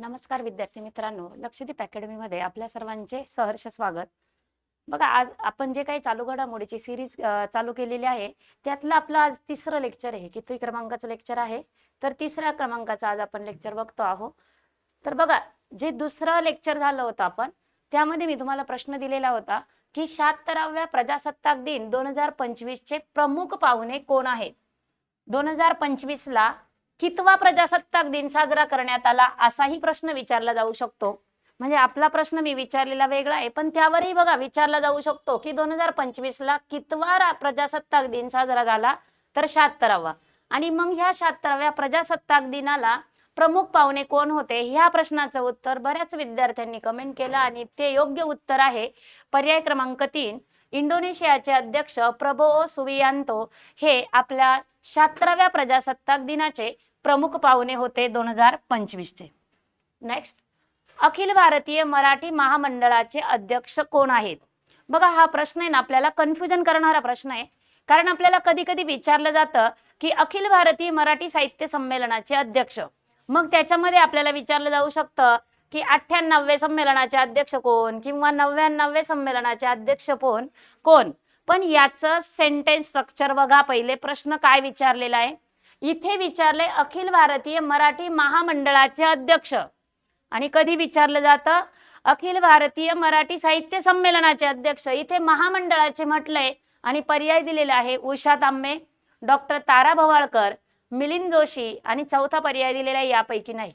नमस्कार विद्यार्थी मित्रांनो लक्षदीप अकॅडमीमध्ये आपल्या सर्वांचे सहर्ष स्वागत. बघा आज आपण जे काही चालू घडामोडीची सिरीज चालू केलेली आहे त्यातलं आपलं आज तिसरं लेक्चर आहे किती क्रमांकाचं लेक्चर आहे? तर तिसऱ्या क्रमांकाचं आज आपण लेक्चर बघतो आहोत. तर बघा जे दुसरं लेक्चर झालं होतं आपण त्यामध्ये मी तुम्हाला प्रश्न दिलेला होता की शहात्तराव्या प्रजासत्ताक दिन दोन हजार पंचवीसचे प्रमुख पाहुणे कोण आहेत? दोन हजार पंचवीस ला कितवा प्रजासत्ताक दिन साजरा करण्यात आला असाही प्रश्न विचारला जाऊ शकतो. म्हणजे आपला प्रश्न मी विचारलेला वेगळा आहे पण त्यावरही बघा विचारला जाऊ शकतो की दोन हजार पंचवीस ला कितवा रा- प्रजासत्ताक दिन साजरा झाला? तर शहात्तरावा. आणि मग ह्या शहात्तराव्या प्रजासत्ताक दिनाला प्रमुख पाहुणे कोण होते? ह्या प्रश्नाचं उत्तर बऱ्याच विद्यार्थ्यांनी कमेंट केलं आणि ते योग्य उत्तर आहे. पर्याय क्रमांक तीन इंडोनेशियाचे अध्यक्ष प्रबोओ सुवियांतो हे आपल्या शहात्तराव्या प्रजासत्ताक दिनाचे प्रमुख पाहुणे होते दोन हजार पंचवीसचे. नेक्स्ट अखिल भारतीय मराठी महामंडळाचे अध्यक्ष कोण आहेत? बघा हा प्रश्न आहे ना आपल्याला कन्फ्युजन करणारा प्रश्न आहे. कारण आपल्याला कधी कधी विचारलं जातं की अखिल भारतीय मराठी साहित्य संमेलनाचे अध्यक्ष. मग त्याच्यामध्ये आपल्याला विचारलं जाऊ शकतं की अठ्ठ्याण्णवे संमेलनाचे अध्यक्ष कोण किंवा नव्याण्णवे संमेलनाचे अध्यक्ष कोण? कोण? पण याचं सेंटेन्स स्ट्रक्चर बघा पहिले प्रश्न काय विचारलेला आहे? इथे विचारले अखिल भारतीय मराठी महामंडळाचे अध्यक्ष. आणि कधी विचारलं जातं? अखिल भारतीय मराठी साहित्य संमेलनाचे अध्यक्ष. इथे महामंडळाचे म्हटलंय आणि पर्याय दिलेले आहे. उषा तांबे डॉक्टर तारा भवाळकर मिलिंद जोशी आणि चौथा पर्याय दिलेला आहे यापैकी नाही.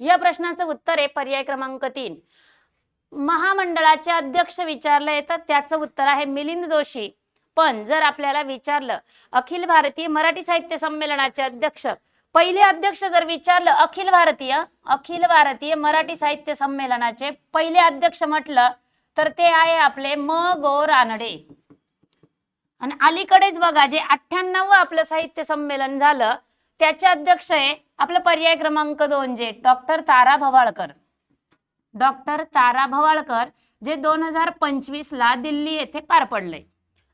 या प्रश्नाचं उत्तर आहे पर्याय क्रमांक तीन. महामंडळाचे अध्यक्ष विचारलंय तर त्याचं उत्तर आहे मिलिंद जोशी. पण जर आपल्याला विचारलं अखिल भारतीय मराठी साहित्य संमेलनाचे अध्यक्ष पहिले अध्यक्ष जर विचारलं अखिल भारतीय अखिल भारतीय मराठी साहित्य संमेलनाचे पहिले अध्यक्ष म्हटलं तर ते आहे आपले म गो रानडे आणि अलीकडेच बघा जे अठ्ठ्याण्णव आपलं साहित्य संमेलन झालं त्याचे अध्यक्ष आहे आपलं पर्याय क्रमांक दोन जे डॉक्टर तारा भवाळकर. डॉक्टर तारा भवाळकर जे दोन हजार पंचवीस ला दिल्ली येथे पार पडले.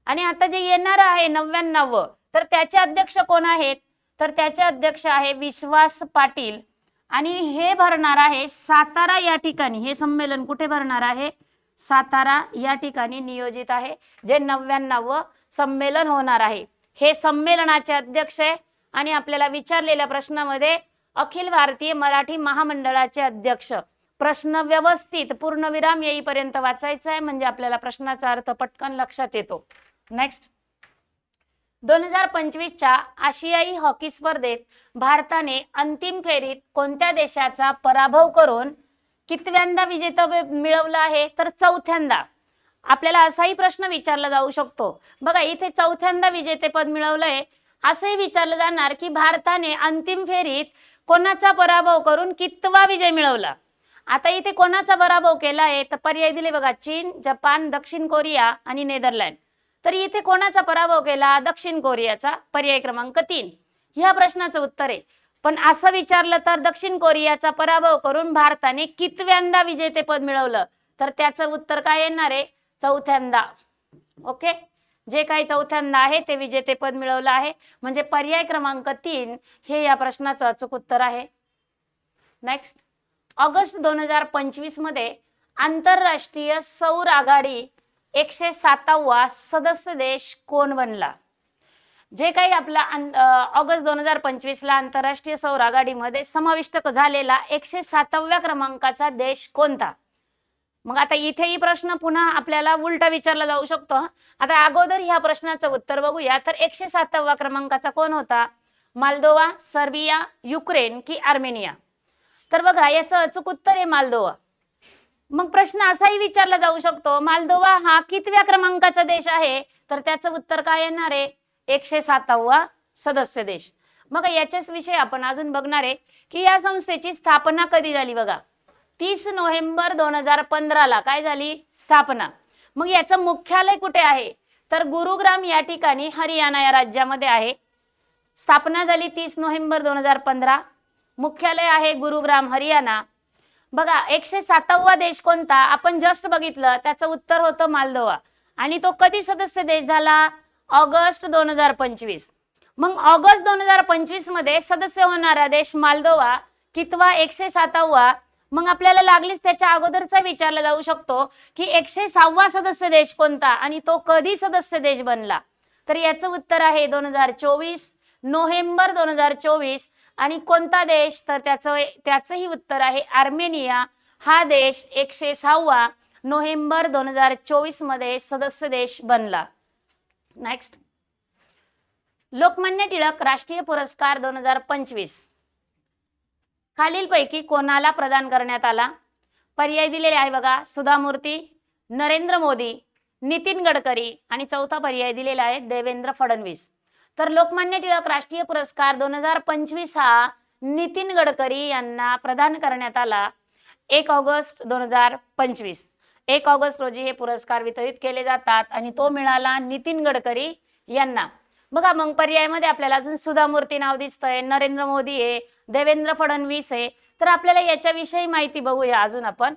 आणि आता जे येणार आहे नव्याण्णव तर त्याचे अध्यक्ष कोण आहेत? तर त्याचे अध्यक्ष आहे विश्वास पाटील. आणि हे भरणार आहे सातारा या ठिकाणी. हे संमेलन कुठे भरणार आहे? सातारा या ठिकाणी नियोजित आहे जे नव्याण्णव संमेलन होणार आहे. हे संमेलनाचे अध्यक्ष आहे आणि आपल्याला विचारलेल्या प्रश्नामध्ये अखिल भारतीय मराठी महामंडळाचे अध्यक्ष. प्रश्न व्यवस्थित पूर्णविराम येईपर्यंत वाचायचा आहे म्हणजे आपल्याला प्रश्नाचा अर्थ पटकन लक्षात येतो. नेक्स्ट दोन हजार पंचवीसच्या आशियाई हॉकी स्पर्धेत भारताने अंतिम फेरीत कोणत्या देशाचा पराभव करून कितव्यांदा विजेता मिळवलं आहे? तर चौथ्यांदा. आपल्याला असाही प्रश्न विचारला जाऊ शकतो. बघा इथे चौथ्यांदा विजेतेपद मिळवलंय. असंही विचारलं जाणार की भारताने अंतिम फेरीत कोणाचा पराभव करून कितवा विजय मिळवला? आता इथे कोणाचा पराभव केला आहे तर पर्याय दिले बघा चीन जपान दक्षिण कोरिया आणि नेदरलँड. तर इथे कोणाचा पराभव केला? दक्षिण कोरियाचा. पर्याय क्रमांक तीन. ह्या प्रश्नाचं उत्तर आहे. पण असं विचारलं तर दक्षिण कोरियाचा पराभव करून भारताने कितव्यांदा विजेतेपद मिळवलं? तर त्याचं उत्तर काय येणार आहे? चौथ्यांदा. ओके? जे काही चौथ्यांदा आहे ते विजेतेपद मिळवलं आहे. म्हणजे पर्याय क्रमांक तीन हे या प्रश्नाचं अचूक उत्तर आहे. नेक्स्ट ऑगस्ट दोन हजार पंचवीसमध्ये आंतरराष्ट्रीय सौर आघाडी एकशे सातावा सदस्य देश कोण बनला? जे काही आपला ऑगस्ट दोन हजार पंचवीस ला आंतरराष्ट्रीय सौर आघाडीमध्ये समाविष्ट झालेला एकशे साताव्या क्रमांकाचा देश कोणता? मग आता इथेही प्रश्न पुन्हा आपल्याला उलटा विचारला जाऊ शकतो. आता अगोदर ह्या प्रश्नाचं उत्तर बघूया. तर एकशे सातावा क्रमांकाचा कोण होता? मालदोवा सर्बिया युक्रेन की आर्मेनिया? तर बघा याचं अचूक उत्तर आहे मालदोवा. मग प्रश्न असाही विचारला जाऊ शकतो मालदोवा हा कितव्या क्रमांकाचा देश आहे? तर त्याचं उत्तर काय येणार आहे? एकशे सातावा सदस्य देश. मग याच्याच विषयी आपण अजून बघणार आहे की या संस्थेची स्थापना कधी झाली बघा? तीस नोव्हेंबर दोन हजार पंधराला काय झाली? स्थापना. मग याचं मुख्यालय कुठे आहे? तर गुरुग्राम या ठिकाणी हरियाणा या राज्यामध्ये आहे. स्थापना झाली तीस नोव्हेंबर दोन हजार पंधरा. मुख्यालय आहे गुरुग्राम हरियाणा. बघा एकशे सातावा देश कोणता? आपण जस्ट बघितलं त्याचं उत्तर होतं मालदोवा. आणि तो कधी सदस्य देश झाला? ऑगस्ट दोन हजार पंचवीस. मग ऑगस्ट दोन हजार पंचवीसमध्ये सदस्य होणारा देश मालदोवा कितवा? एकशे सातावा मग आपल्याला लागलीच त्याच्या अगोदरचा विचारला जाऊ शकतो की एकशे सहावा सदस्य देश कोणता? आणि तो कधी सदस्य देश बनला? तर याचं उत्तर आहे दोन हजार चोवीस नोव्हेंबर दोन हजार चोवीस. आणि कोणता देश? तर त्याचं त्याचंही उत्तर आहे आर्मेनिया. हा देश एकशे सहावा नोव्हेंबर दोन हजार चोवीसमध्ये सदस्य देश बनला. नेक्स्ट लोकमान्य टिळक राष्ट्रीय पुरस्कार दोन हजार पंचवीस. खालीलपैकी कोणाला प्रदान करण्यात आला? पर्याय दिलेले आहे बघा. सुधा मूर्ती नरेंद्र मोदी नितीन गडकरी आणि चौथा पर्याय दिलेला आहे देवेंद्र फडणवीस. तर लोकमान्य टिळक राष्ट्रीय पुरस्कार दोन हजार पंचवीस हा नितीन गडकरी यांना प्रदान करण्यात आला. एक ऑगस्ट दोन हजार पंचवीस. एक ऑगस्ट रोजी हे पुरस्कार वितरित केले जातात आणि तो मिळाला नितीन गडकरी यांना. बघा मग पर्यायामध्ये आपल्याला अजून सुधा मूर्ती नाव दिसतंय नरेंद्र मोदी आहे देवेंद्र फडणवीस आहे. तर आपल्याला याच्याविषयी माहिती बघूया अजून आपण.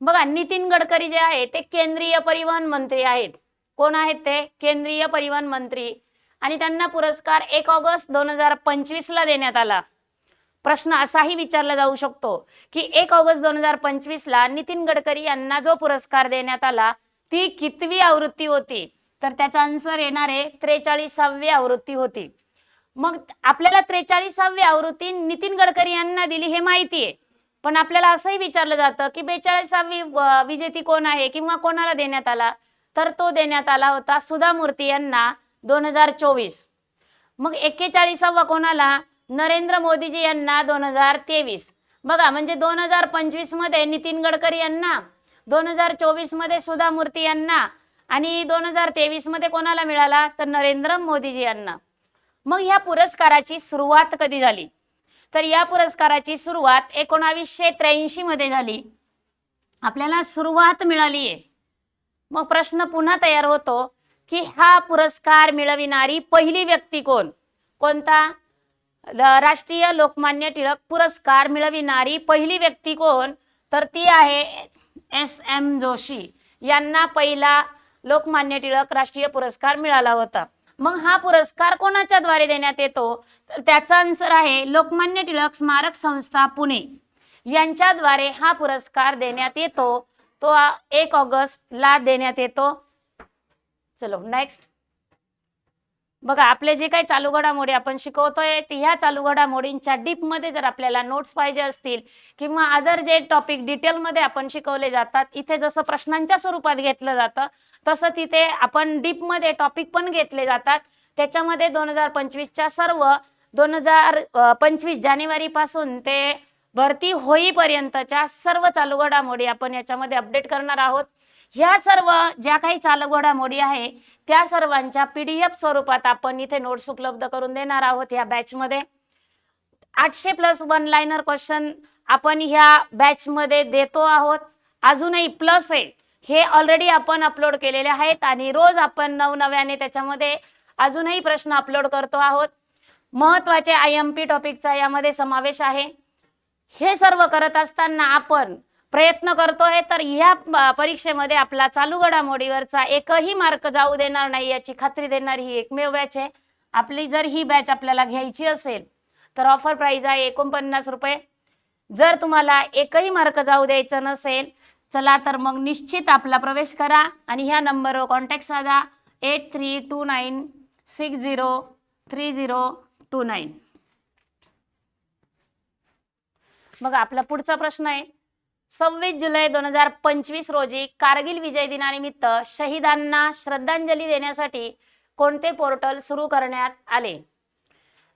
बघा नितीन गडकरी जे आहे ते केंद्रीय परिवहन मंत्री आहेत. कोण आहेत ते? केंद्रीय परिवहन मंत्री. आणि त्यांना पुरस्कार एक ऑगस्ट दोन हजार पंचवीस ला देण्यात आला. प्रश्न असाही विचारला जाऊ शकतो की एक ऑगस्ट दोन हजार पंचवीस ला नितीन गडकरी यांना जो पुरस्कार देण्यात आला ती कितवी आवृत्ती होती? तर त्याचा आन्सर येणार आहे त्रेचाळीसावी आवृत्ती होती. मग आपल्याला त्रेचाळीसावी आवृत्ती नितीन गडकरी यांना दिली हे माहिती आहे. पण आपल्याला असंही विचारलं जातं की बेचाळीसावी विजेती कोण आहे किंवा कोणाला देण्यात आला? तर तो देण्यात आला होता सुधा मूर्ती यांना दोन हजार चोवीस. मग एक्केचाळीसावा कोणाला? नरेंद्र मोदीजी यांना दोन हजार तेवीस. बघा म्हणजे दोन हजार पंचवीसमध्ये नितीन गडकरी यांना दोन हजार चोवीसमध्ये सुधा मूर्ती यांना आणि दोन हजार तेवीसमध्ये कोणाला मिळाला? तर नरेंद्र मोदीजी यांना. मग ह्या पुरस्काराची सुरुवात कधी झाली? तर या पुरस्काराची सुरुवात एकोणावीसशे त्र्याऐंशी मध्ये झाली. आपल्याला सुरुवात मिळाली आहे मग प्रश्न पुन्हा तयार होतो की हा पुरस्कार मिळविणारी पहिली व्यक्ती कोण? कोणता? राष्ट्रीय लोकमान्य टिळक पुरस्कार मिळविणारी पहिली व्यक्ती कोण? तर ती आहे एस एम जोशी. यांना पहिला लोकमान्य टिळक राष्ट्रीय पुरस्कार मिळाला होता. मग हा पुरस्कार कोणाच्या द्वारे देण्यात येतो? तर त्याचा आन्सर आहे लोकमान्य टिळक स्मारक संस्था पुणे. यांच्याद्वारे हा पुरस्कार देण्यात येतो. तो एक ऑगस्ट ला देण्यात येतो. चलो नेक्स्ट बघा आपले जे काही चालू घडामोडी आपण शिकवतोय ते ह्या चालू घडामोडींच्या डीपमध्ये जर आपल्याला नोट्स पाहिजे असतील किंवा अदर जे टॉपिक डिटेलमध्ये आपण शिकवले जातात इथे जसं प्रश्नांच्या स्वरूपात घेतलं जातं तसं तिथे आपण डीपमध्ये टॉपिक पण घेतले जातात. त्याच्यामध्ये दोन हजार पंचवीसच्या सर्व दोन हजार पंचवीस जानेवारी पासून ते भरती होईपर्यंतच्या सर्व चालू घडामोडी आपण याच्यामध्ये अपडेट करणार आहोत. ह्या सर्व ज्या काही चालू घडामोडी आहे त्या सर्वांच्या पीडीएफ स्वरूपात आपण इथे नोट्स उपलब्ध करून देणार आहोत या बॅचमध्ये आठशे प्लस वन लाईनर क्वेश्चन आपण ह्या बॅचमध्ये देतो आहोत. अजूनही प्लस आहे. हे ऑलरेडी आपण अपलोड केलेले आहेत आणि रोज आपण नवनव्याने त्याच्यामध्ये अजूनही प्रश्न अपलोड करतो आहोत. महत्त्वाचे आय एम पी टॉपिकचा यामध्ये समावेश आहे. हे सर्व करत असताना आपण प्रयत्न करतोय तर ह्या परीक्षेमध्ये आपला चालू घडामोडीवरचा एकही मार्क जाऊ देणार नाही याची खात्री देणारी ही एकमेव बॅच आहे. आपली जर ही बॅच आपल्याला घ्यायची असेल तर ऑफर प्राइस आहे एकोणपन्नास रुपये. जर तुम्हाला एकही मार्क जाऊ द्यायचं नसेल चला तर मग निश्चित आपला प्रवेश करा आणि ह्या नंबरवर कॉन्टॅक्ट साधा. Eight three two nine six zero three zero two nine बघा आपला पुढचा प्रश्न आहे. सव्वीस जुलै दोन हजार पंचवीस रोजी कारगिल विजय दिनानिमित्त शहीदांना श्रद्धांजली देण्यासाठी कोणते पोर्टल सुरू करण्यात आले?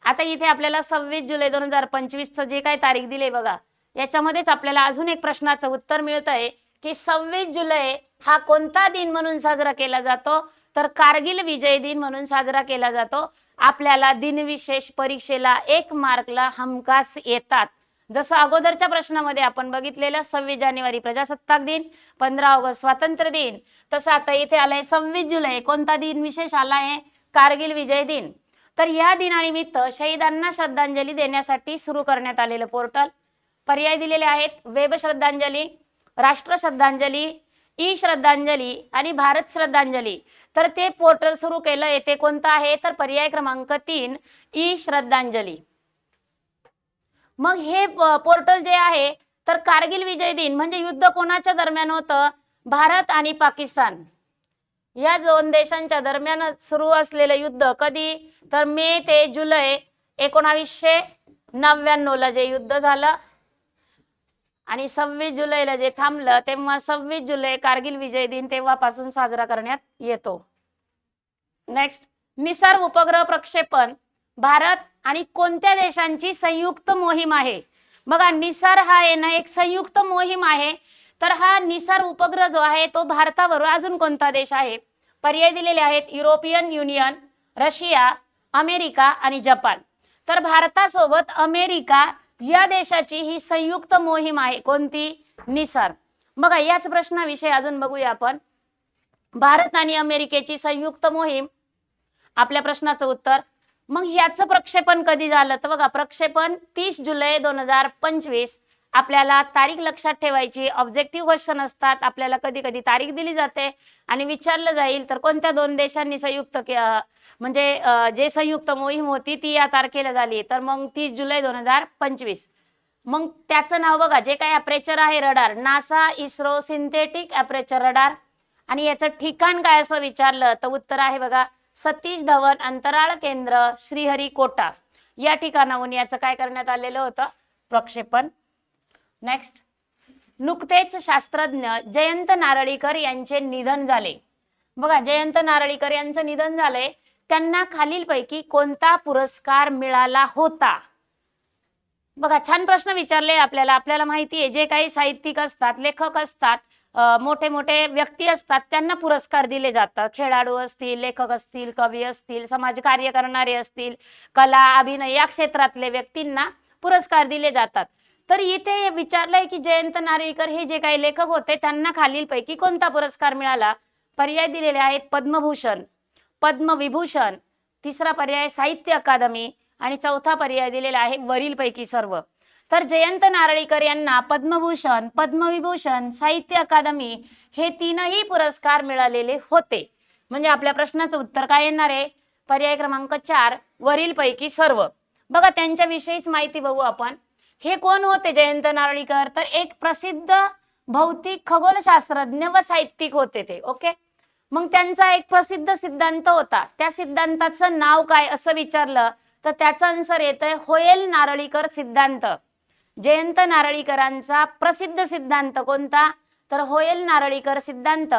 आता इथे आपल्याला सव्वीस जुलै दोन हजार पंचवीसचं जे काही तारीख दिले बघा याच्यामध्येच आपल्याला अजून एक प्रश्नाचं उत्तर मिळत आहे की सव्वीस जुलै हा कोणता दिन म्हणून साजरा केला जातो? तर कारगिल विजय दिन म्हणून साजरा केला जातो. आपल्याला दिनविशेष परीक्षेला एक मार्कला हमखास येतात. जसं अगोदरच्या प्रश्नामध्ये आपण बघितलेलं सव्वीस जानेवारी प्रजासत्ताक दिन पंधरा ऑगस्ट स्वातंत्र्य दिन. तसं आता इथे आलंय सव्वीस जुलै कोणता दिन विशेष आला आहे कारगिल विजय दिन. तर या दिनानिमित्त शहीदांना श्रद्धांजली देण्यासाठी सुरू करण्यात आलेलं पोर्टल. पर्याय दिलेले आहेत. वेब श्रद्धांजली राष्ट्र श्रद्धांजली ई श्रद्धांजली आणि भारत श्रद्धांजली. तर ते पोर्टल सुरू केलं. येते कोणतं आहे? तर पर्याय क्रमांक तीन ई श्रद्धांजली. मग हे पोर्टल जे आहे तर कारगिल विजय दिन म्हणजे युद्ध कोणाच्या दरम्यान होतं? भारत आणि पाकिस्तान. या दोन देशांच्या दरम्यान सुरू असलेलं युद्ध कधी? तर मे ते जुलै एकोणावीसशे नव्याण्णव ला जे युद्ध झालं. आणि सव्वीस जुलैला जे थांबलं तेव्हा सव्वीस जुलै कारगिल विजय दिन तेव्हापासून साजरा करण्यात येतो. नेक्स्ट निसर्ग उपग्रह प्रक्षेपण. भारत आणि कोणत्या देशांची संयुक्त मोहीम आहे? बघा निसार हा आहे ना एक संयुक्त मोहीम आहे. तर हा निसार उपग्रह जो आहे तो भारतावर अजून कोणता देश आहे? पर्याय दिलेले आहेत युरोपियन युनियन रशिया अमेरिका आणि जपान. तर भारतासोबत अमेरिका या देशाची ही संयुक्त मोहीम आहे. कोणती? निसार. बघा याच प्रश्नाविषयी अजून बघूया आपण. भारत आणि अमेरिकेची संयुक्त मोहीम. आपल्या प्रश्नाचं उत्तर मग याचं प्रक्षेपण कधी झालं? तर बघा प्रक्षेपण तीस जुलै दोन हजार पंचवीस. आपल्याला तारीख लक्षात ठेवायची. ऑब्जेक्टिव्ह क्वेश्चन असतात. आपल्याला कधी कधी तारीख दिली जाते. आणि विचारलं जाईल तर कोणत्या दोन देशांनी संयुक्त म्हणजे जे संयुक्त मोहीम होती ती या तारखेला झाली. तर मग तीस जुलै दोन हजार पंचवीस. मग त्याचं नाव बघा. जे काही अप्रेचर आहे radar NASA ISRO synthetic aperture radar आणि याचं ठिकाण काय असं विचारलं तर उत्तर आहे बघा सतीश धवन अंतराळ केंद्र श्रीहरिकोटा या ठिकाणाहून याचं काय करण्यात आलेलं होतं? प्रक्षेपण. नेक्स्ट नुकतेच शास्त्रज्ञ जयंत नारळीकर यांचे निधन झाले. बघा जयंत नारळीकर यांचं निधन झालंय. त्यांना खालीलपैकी कोणता पुरस्कार मिळाला होता? बघा छान प्रश्न विचारले आपल्याला. आपल्याला माहिती आहे जे काही साहित्यिक असतात लेखक असतात मोठे मोठे व्यक्ती असतात त्यांना पुरस्कार दिले जातात. खेळाडू असतील लेखक असतील कवी असतील समाजकार्य करणारे असतील कला अभिनय या क्षेत्रातले व्यक्तींना पुरस्कार दिले जातात. तर इथे विचारलंय की जयंत नारळीकर हे जे काही लेखक होते त्यांना खालीलपैकी कोणता पुरस्कार मिळाला? पर्याय दिलेले आहेत पद्मभूषण पद्मविभूषण तिसरा पर्याय साहित्य अकादमी आणि चौथा पर्याय दिलेला आहे वरीलपैकी सर्व. तर जयंत नारळीकर यांना पद्मभूषण पद्मविभूषण साहित्य अकादमी हे तीनही पुरस्कार मिळालेले होते. म्हणजे आपल्या प्रश्नाचं उत्तर काय येणार आहे? पर्याय क्रमांक चार वरीलपैकी सर्व. बघा त्यांच्याविषयीच माहिती बघू आपण. हे कोण होते जयंत नारळीकर? तर एक प्रसिद्ध भौतिक खगोलशास्त्रज्ञ व साहित्यिक होते ते ओके? मग त्यांचा एक प्रसिद्ध सिद्धांत होता. त्या सिद्धांताचं नाव काय असं विचारलं? तर त्याचं आन्सर येतंय होयल नारळीकर सिद्धांत. जयंत नारळीकरांचा प्रसिद्ध सिद्धांत कोणता? तर होयल नारळीकर सिद्धांत.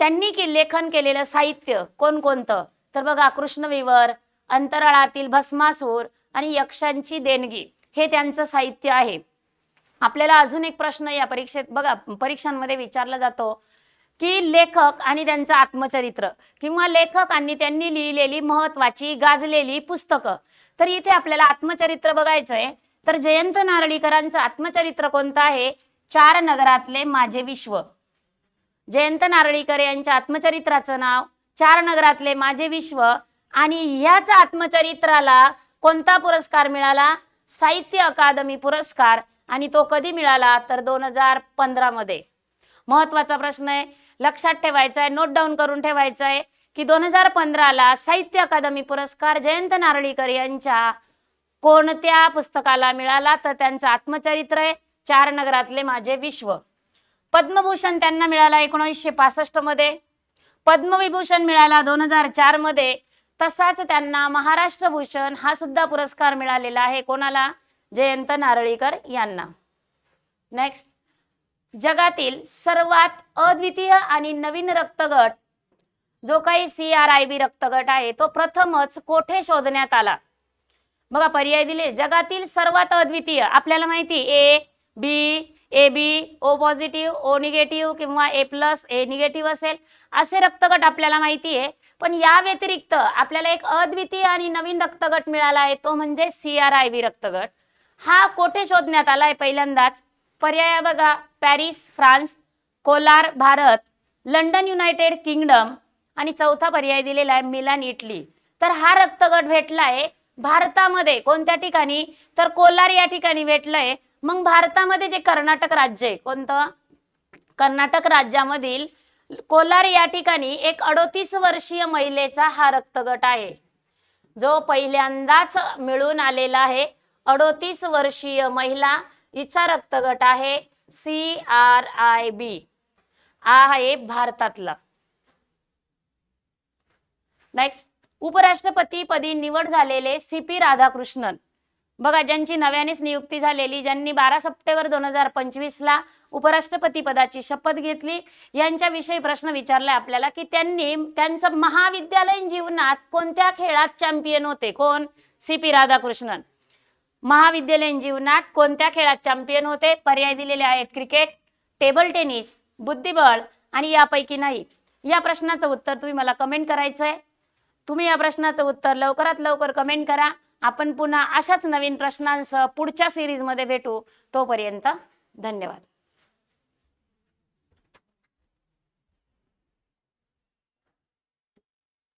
त्यांनी की लेखन केलेलं साहित्य कोणकोणतं? तर बघा कृष्णविवर अंतराळातील भस्मासूर आणि यक्षांची देणगी हे त्यांचं साहित्य आहे. आपल्याला अजून एक प्रश्न या परीक्षेत बघा परीक्षांमध्ये विचारला जातो की लेखक आणि त्यांचं आत्मचरित्र किंवा लेखक आणि त्यांनी लिहिलेली महत्वाची गाजलेली पुस्तकं. तर इथे आपल्याला आत्मचरित्र बघायचंय. तर जयंत नारळीकरांचं आत्मचरित्र कोणतं आहे? चार नगरातले माझे विश्व. जयंत नारळीकर यांच्या आत्मचरित्राचं नाव चार नगरातले माझे विश्व आणि ह्याच आत्मचरित्राला कोणता पुरस्कार मिळाला? साहित्य अकादमी पुरस्कार आणि तो कधी मिळाला? तर दोन हजार पंधरा मध्ये महत्त्वाचा प्रश्न आहे लक्षात ठेवायचा आहे नोट डाऊन करून ठेवायचा आहे की दोन हजार पंधराला साहित्य अकादमी पुरस्कार जयंत नारळीकर यांच्या कोणत्या पुस्तकाला मिळाला तर त्यांचं आत्मचरित्र आहे चार नगरातले माझे विश्व. पद्मभूषण त्यांना मिळाला एकोणीसशे पासष्टमध्ये. पद्मविभूषण मिळाला दोन हजार चारमध्ये. तसाच त्यांना महाराष्ट्र भूषण हा सुद्धा पुरस्कार मिळालेला आहे. कोणाला? जयंत नारळीकर यांना. नेक्स्ट जगातील सर्वात अद्वितीय आणि नवीन रक्तगट जो काही सी आर आय बी रक्तगट आहे तो प्रथमच कोठे शोधण्यात आला? बघा पर्याय दिले. जगातील सर्वात अद्वितीय आपल्याला माहिती A B A B O positive O negative किंवा ए प्लस ए निगेटिव्ह असेल असे रक्तगट आपल्याला माहिती आहे. पण या व्यतिरिक्त आपल्याला एक अद्वितीय आणि नवीन रक्तगट मिळाला आहे तो म्हणजे सी आर आय बी रक्तगट. हा कोठे शोधण्यात आला आहे पहिल्यांदाच? पर्याय बघा Paris France Kolar Bharat London United Kingdom आणि चौथा पर्याय दिलेला आहे मिलान इटली. तर हा रक्तगट भेटला आहे भारतामध्ये कोणत्या ठिकाणी? तर कोलार या ठिकाणी भेटलंय. मग भारतामध्ये जे कर्नाटक राज्य आहे कोणतं? कर्नाटक राज्यामधील कोलार या ठिकाणी एक अडोतीस वर्षीय महिलेचा हा रक्तगट आहे. जो पहिल्यांदाच मिळून आलेला आहे. अडोतीस वर्षीय महिला हिचा रक्तगट आहे. C R I B. आहे भारतातला. नेक्स्ट उपराष्ट्रपती पदी निवड झालेले सी पी राधाकृष्णन. बघा ज्यांची नव्यानेच नियुक्ती झालेली ज्यांनी बारा सप्टेंबर दोन हजार पंचवीस ला उपराष्ट्रपती पदाची शपथ घेतली यांच्याविषयी प्रश्न विचारलाय आपल्याला की त्यांनी त्यांचं महाविद्यालयीन जीवनात कोणत्या खेळात चॅम्पियन होते? कोण? C P Radhakrishnan. महाविद्यालयीन जीवनात कोणत्या खेळात चॅम्पियन होते? पर्याय दिलेले आहेत क्रिकेट टेबल टेनिस बुद्धिबळ आणि यापैकी नाही. या प्रश्नाचं उत्तर तुम्ही मला कमेंट करायचंय. तुम्ही या प्रश्नाचं उत्तर लवकरात लवकर कमेंट करा. आपण पुन्हा अशाच नवीन प्रश्नांसह पुढच्या सिरीजमध्ये भेटू. तोपर्यंत धन्यवाद.